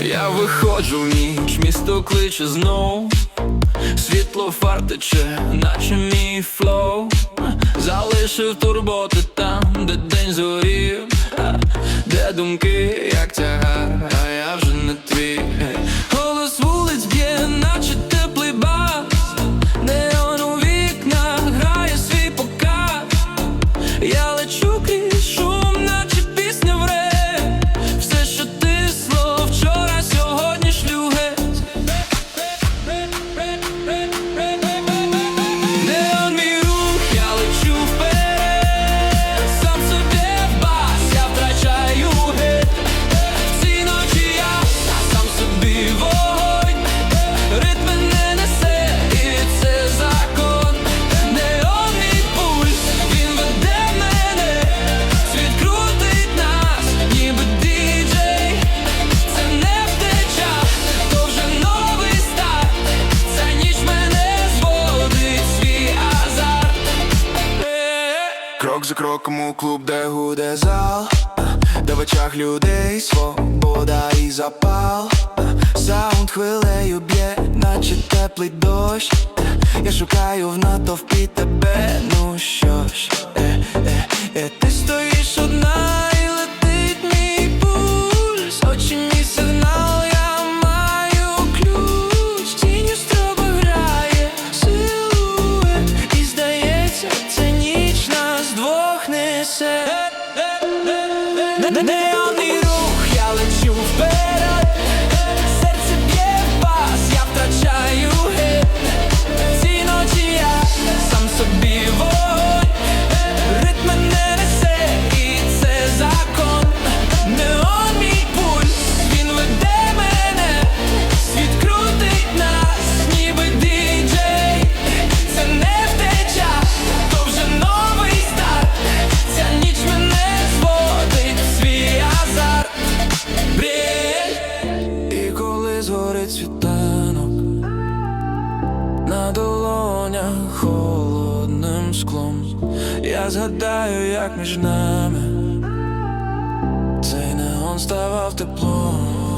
Я виходжу в ніч, місто кличе знов, світло фар тече, наче мій флоу, залишив турботи там, де день зорів, е, де думки, як тягар. За кроком у клуб, де гуде зал, де в очах людей свобода і запал. Саунд хвилею б'є, наче теплий дощ. Я шукаю в натовпі тебе, ну що ж. Е. холодним склом, я згадаю, як між нами цей неон ставав теплом.